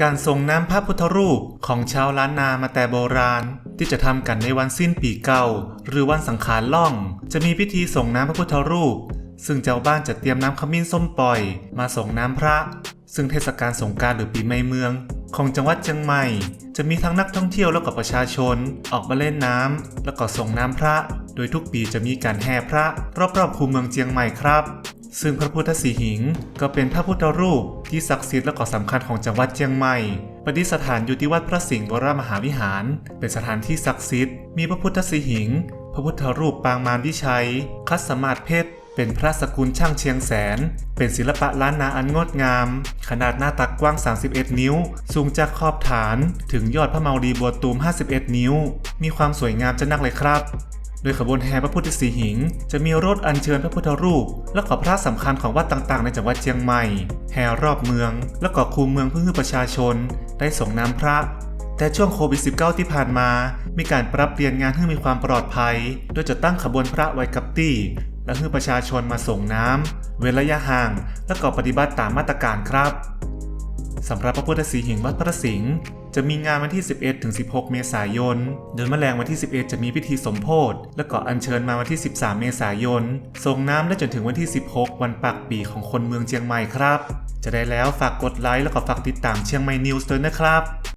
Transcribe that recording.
การส่งน้ำพระพุทธรูปของชาวล้านนามาแต่โบราณ ที่จะทำกันในวันสิ้นปีเก่า หรือวันสังขารล่อง จะมีพิธีส่งน้ำพระพุทธรูป ซึ่งเจ้าบ้านจะเตรียมน้ำขมิ้นส้มปล่อย มาส่งน้ำพระ ซึ่งเทศกาลสงการหรือปีใหม่เมือง ของจังหวัดเชียงใหม่ จะมีทั้งนักท่องเที่ยวและก็ประชาชน ออกมาเล่นน้ำแล้วก็ส่งน้ำพระ โดยทุกปีจะมีการแห่พระรอบๆคูเมืองเชียงใหม่ครับ ซึ่งพระพุทธสีหิง ก็เป็นพระพุทธรูป ที่ศักดิ์สิทธิ์และก็สำคัญของจังหวัดเชียงใหม่ประดิษฐานอยู่ที่วัดพระสิงห์วรมหาวิหาร เป็นสถานที่ศักดิ์สิทธิ์ มีพระพุทธสีหิง พระพุทธรูปปางมารวิชัย คัสมาธิเพชร เป็นพระสกุลช่างเชียงแสน เป็นศิลปะล้านนาอันงดงาม ขนาดหน้าตักกว้าง 31 นิ้ว สูงจากขอบฐาน ถึงยอดพระเมารีบัวตูม 51 นิ้ว มีความสวยงามจะนักเลยครับ โดยขบวนแห่พระพุทธสีหิง จะมีรถอัญเชิญพระพุทธรูป และก็พระสำคัญของวัดต่างๆ ในจังหวัดเชียงใหม่ แห่รอบเมือง และก็คูเมืองเพื่อให้ประชาชน ได้ส่งน้ำพระ แต่ช่วงโควิด -19 ที่ผ่านมา มีการปรับเปลี่ยนงานให้มีความปลอดภัย โดยจะตั้งขบวนพระไว้กับตี้ และให้ประชาชนมาส่งน้ำเว้นระยะห่าง และก็ปฏิบัติตามมาตรการครับ สำหรับพระพุทธสีหิงวัดพระสิงห์จะมีงานวันที่ 11 ถึง 16 เมษายน โดยแมลงวันที่ 11 จะมีพิธีสมโพธและก็อัญเชิญมาวันที่ 13 เมษายนส่งน้ำและจนถึงวันที่ 16 วันปักปีของคนเมืองเชียงใหม่ครับ จะได้แล้วฝากกดไลค์แล้วก็ฝากติดตามเชียงใหม่นิวส์ด้วยนะครับ